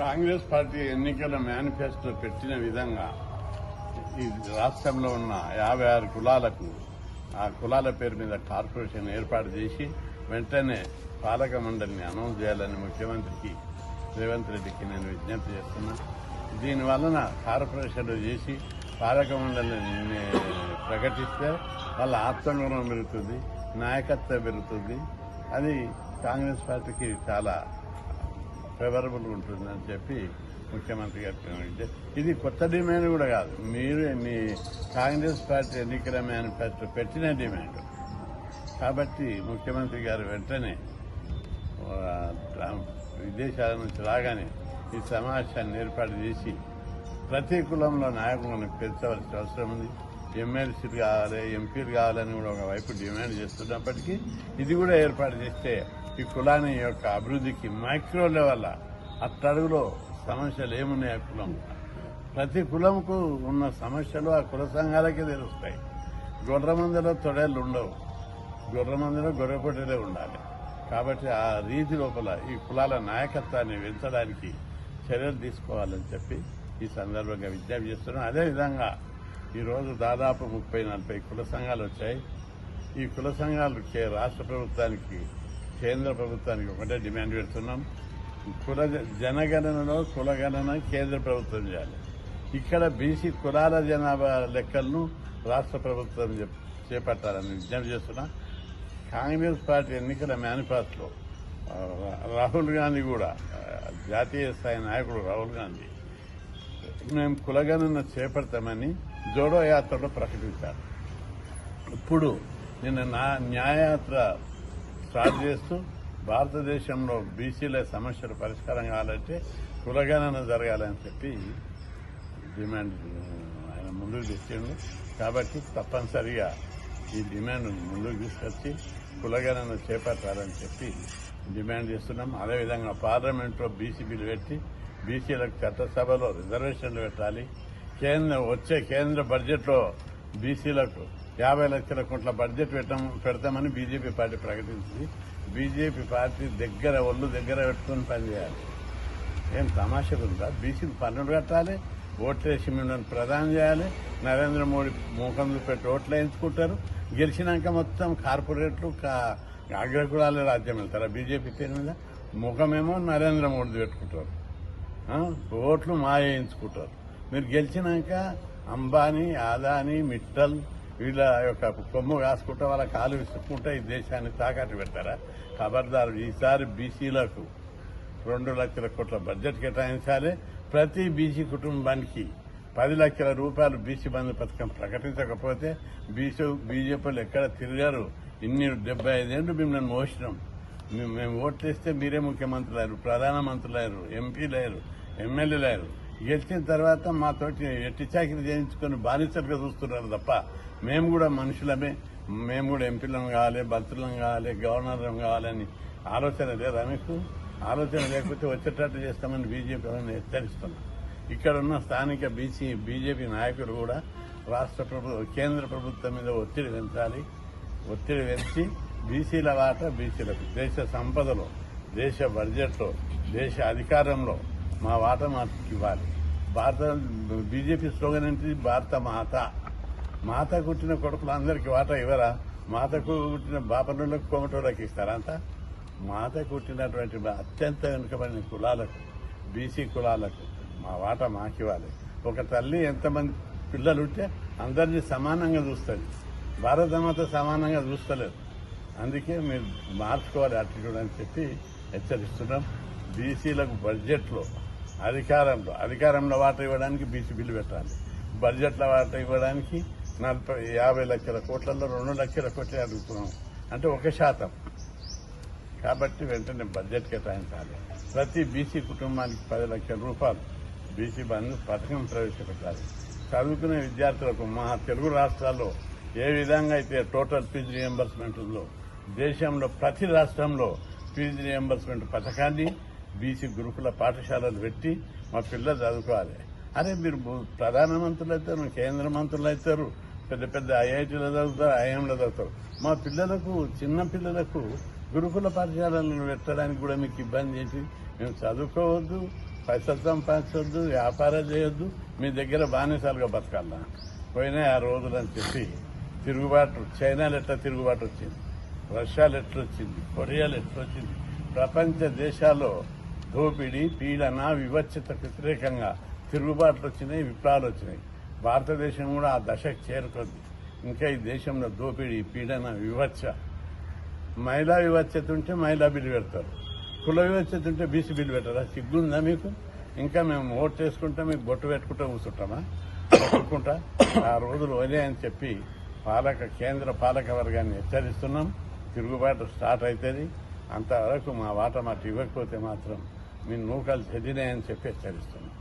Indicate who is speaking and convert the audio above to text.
Speaker 1: Congress party ఎన్నికల manifesto పెట్టిన విధంగా ఈ రాష్ట్రంలో ఉన్న యాభై ఆరు కులాలకు ఆ కులాల పేరు మీద కార్పొరేషన్ ఏర్పాటు చేసి వెంటనే పాలక మండలిని అనౌన్స్ చేయాలని ముఖ్యమంత్రికి రేవంత్ రెడ్డికి నేను విజ్ఞప్తి చేస్తున్నా. దీని వలన కార్పొరేషన్లు చేసి పాలక మండలిని ప్రకటిస్తే వాళ్ళ ఆత్మగౌరవం పెరుగుతుంది నాయకత్వం పెరుగుతుంది. అది కాంగ్రెస్ పార్టీకి చాలా ఫేవరబుల్ ఉంటుందని చెప్పి ముఖ్యమంత్రి గారు ఇది కొత్త డిమాండ్ కూడా కాదు. మీరు మీ కాంగ్రెస్ పార్టీ ఎన్నికల మేనిఫెస్టో పెట్టిన డిమాండ్. కాబట్టి ముఖ్యమంత్రి గారు వెంటనే విదేశాల నుంచి రాగానే ఈ సమావేశాన్ని ఏర్పాటు చేసి ప్రతి కులంలో నాయకులను పెంచవలసిన అవసరం ఉంది. ఎమ్మెల్సీలు కావాలి ఎంపీలు కావాలని కూడా ఒకవైపు డిమాండ్ చేస్తున్నప్పటికీ ఇది కూడా ఏర్పాటు చేస్తే ఈ కులాన్ని యొక్క అభివృద్ధికి మైక్రో లెవెల్ అట్టడుగులో సమస్యలు ఏమున్నాయి ఆ కులం? ప్రతి కులంకు ఉన్న సమస్యలు ఆ కుల సంఘాలకే తెలుస్తాయి. గొర్రెమందిలో తొడేళ్ళు ఉండవు. గొర్రె గొర్రెపొట్టలే గొర్రె ఉండాలి. కాబట్టి ఆ రీతి లోపల ఈ కులాల నాయకత్వాన్ని పెంచడానికి చర్యలు తీసుకోవాలని చెప్పి ఈ సందర్భంగా విజ్ఞప్తి చేస్తున్నాం. అదేవిధంగా ఈరోజు దాదాపు ముప్పై నలభై కుల సంఘాలు వచ్చాయి. ఈ కుల సంఘాలు రాష్ట్ర ప్రభుత్వానికి కేంద్ర ప్రభుత్వానికి ఒకటే డిమాండ్ పెడుతున్నాం. కుల జనగణనలో కులగణన కేంద్ర ప్రభుత్వం చేయాలి. ఇక్కడ బీసీ కులాల జనాభా లెక్కలను రాష్ట్ర ప్రభుత్వం చేపట్టాలని విజ్ఞప్తి చేస్తున్నా. కాంగ్రెస్ పార్టీ ఎన్నికల మేనిఫెస్టోలో రాహుల్ గాంధీ కూడా జాతీయ స్థాయి నాయకుడు రాహుల్ గాంధీ మేము కులగణన చేపడతామని జోడో యాత్రలో ప్రకటించారు. ఇప్పుడు నిన్న నా న్యాయయాత్ర స్టార్ట్ చేస్తూ భారతదేశంలో బీసీల సమస్యలు పరిష్కారం కావాలంటే కులగణన జరగాలని చెప్పి డిమాండ్ ఆయన ముందుకు తెచ్చిండు. కాబట్టి తప్పనిసరిగా ఈ డిమాండ్ ముందుకు తీసుకొచ్చి కులగణన చేపట్టాలని చెప్పి డిమాండ్ చేస్తున్నాం. అదేవిధంగా పార్లమెంట్లో బీసీ బిల్లు పెట్టి బీసీలకు చట్టసభలో రిజర్వేషన్లు పెట్టాలి. కేంద్ర వచ్చే కేంద్ర బడ్జెట్లో బీసీలకు యాభై లక్షల కోట్ల బడ్జెట్ పెట్టం పెడతామని బీజేపీ పార్టీ ప్రకటించింది. బీజేపీ పార్టీ దగ్గర ఒళ్ళు దగ్గర పెట్టుకుని పనిచేయాలి. ఏం తమాషకు ఉందా బీసీకి పన్నులు కట్టాలి ఓట్లేసి మిమ్మల్ని ప్రధానం చేయాలి. నరేంద్ర మోడీ ముఖం పెట్టి ఓట్లు వేయించుకుంటారు. గెలిచినాక మొత్తం కార్పొరేట్లు కా- అగ్రకులాల రాజ్యం వెళ్తారా? బీజేపీ పేరు మీద ముఖమేమో నరేంద్ర మోడీ పెట్టుకుంటారు. ఓట్లు మా వేయించుకుంటారు. మీరు గెలిచినాక అంబానీ ఆదాని మిట్టల్ వీళ్ళ యొక్క కొమ్ము కాసుకుంటే వాళ్ళ కాలు విసుక్కుంటే ఈ దేశాన్ని తాకట్టు పెడతారా ఖబర్దారు ఈసారి బీసీలకు రెండు లక్షల కోట్ల బడ్జెట్ కేటాయించాలి. ప్రతి బీసీ కుటుంబానికి పది లక్షల రూపాయలు బీసీ బంధు పథకం ప్రకటించకపోతే బీసీ బీజేపీలు ఎక్కడ తిరిగారు? ఇన్ని డెబ్బై ఐదేళ్ళు మిమ్మల్ని మోసినాం. మేము మేము ఓట్లేస్తే మీరే ముఖ్యమంత్రులు అయ్యారు ప్రధానమంత్రులు అయ్యారు ఎంపీలు అయ్యారు ఎమ్మెల్యేలు అయ్యారు గెలిచిన తర్వాత మాతోటి ఎట్టి చాకిరి చేయించుకొని బానిసలుగా చూస్తున్నారు తప్ప మేము కూడా మనుషులమే. మేము కూడా ఎంపీలను కావాలి మంత్రులం కావాలి గవర్నర్లం కావాలని ఆలోచన లేదా మీకు? ఆలోచన లేకపోతే వచ్చేటట్టు చేస్తామని బీజేపీ హెచ్చరిస్తున్నాం. ఇక్కడ ఉన్న స్థానిక బీసీ బీజేపీ నాయకులు కూడా రాష్ట్ర ప్రభుత్వం కేంద్ర ప్రభుత్వం మీద ఒత్తిడి పెంచాలి. ఒత్తిడి పెంచి బీసీల వాట బీసీలకు దేశ సంపదలో దేశ బడ్జెట్లో దేశ అధికారంలో మా వాట మాకు ఇవ్వాలి. భారత బీజేపీ స్లోగన్ ఏంటి భారత మాత. మాత కుట్టిన కొడుకులు అందరికీ వాటా ఇవ్వరా? మాతకు కుట్టిన బాపనులకు కోమటోళ్ళకి ఇస్తారంతా మాత కుట్టినటువంటి అత్యంత వెనుకబడిన కులాలకు బీసీ కులాలకు మా వాటా మాకివ్వాలి ఒక తల్లి ఎంతమంది పిల్లలు ఉంటే అందరినీ సమానంగా చూస్తుంది. భారతమాత సమానంగా చూస్తలేదు. అందుకే మీరు మార్చుకోవాలి యాటిట్యూడ్ అని చెప్పి హెచ్చరిస్తున్నాం. బీసీలకు బడ్జెట్లో అధికారంలో అధికారంలో వాటా ఇవ్వడానికి బీసీ బిల్లు పెట్టాలి. బడ్జెట్లో వాటా ఇవ్వడానికి నలభై యాభై లక్షల కోట్లలో రెండు లక్షల కోట్లు అడుగుతున్నాం. అంటే ఒక శాతం. కాబట్టి వెంటనే బడ్జెట్ కేటాయించాలి. ప్రతి బీసీ కుటుంబానికి పది లక్షల రూపాయలు బీసీ బంధు పథకం ప్రవేశపెట్టాలి. చదువుకునే విద్యార్థులకు మా తెలుగు రాష్ట్రాల్లో ఏ విధంగా అయితే టోటల్ ఫీజు రియంబర్స్మెంట్ ఉందో దేశంలో ప్రతి రాష్ట్రంలో ఫీజు రియంబర్స్మెంట్ పథకాన్ని బీసీ గురుకుల పాఠశాలలు పెట్టి మా పిల్లలు చదువుకోవాలి. అరే మీరు ప్రధాన ప్రధానమంత్రులు అవుతారు కేంద్ర మంత్రులు అవుతారు పెద్ద పెద్ద ఐఐటీలో చదువుతారు ఐఎంలో చదువుతారు. మా పిల్లలకు చిన్న పిల్లలకు గురుకుల పాఠశాలలను పెట్టడానికి కూడా మీకు ఇబ్బంది ఏంటి? మేము చదువుకోవద్దు పైసలు సంపాదించవద్దు వ్యాపారం చేయొద్దు మీ దగ్గర బానిసాలుగా బతకాలా? పోయినాయి ఆ రోజులని చెప్పి తిరుగుబాటు చైనాలు ఎట్లా తిరుగుబాటు వచ్చింది? రష్యాలు ఎట్లొచ్చింది వచ్చింది? ఎట్లొచ్చింది ప్రపంచ దేశాల్లో దోపిడీ పీడన వివక్షతకు వ్యతిరేకంగా తిరుగుబాట్లు వచ్చినాయి విప్లవాలు వచ్చినాయి భారతదేశం కూడా ఆ దశకు చేరుకుంది. ఇంకా ఈ దేశంలో దోపిడీ పీడన వివక్ష. మహిళా వివచ్చత ఉంటే మహిళా బిల్లు పెడతారు. కుల వివచ్చత ఉంటే బీసీ బిల్లు పెట్టారా సిగ్గుందా మీకు? ఇంకా మేము ఓటు చేసుకుంటా మీకు బొట్టు పెట్టుకుంటా కూర్చుంటామా? పెట్టుకుంటా ఆ రోజులు వదిలేయని చెప్పి పాలక కేంద్ర పాలక వర్గాన్ని హెచ్చరిస్తున్నాం. తిరుగుబాటు స్టార్ట్ అవుతుంది అంతవరకు మా వాట మాకు ఇవ్వకపోతే మాత్రం మీ నూకలు చదినాయని చెప్పి హెచ్చరిస్తున్నాను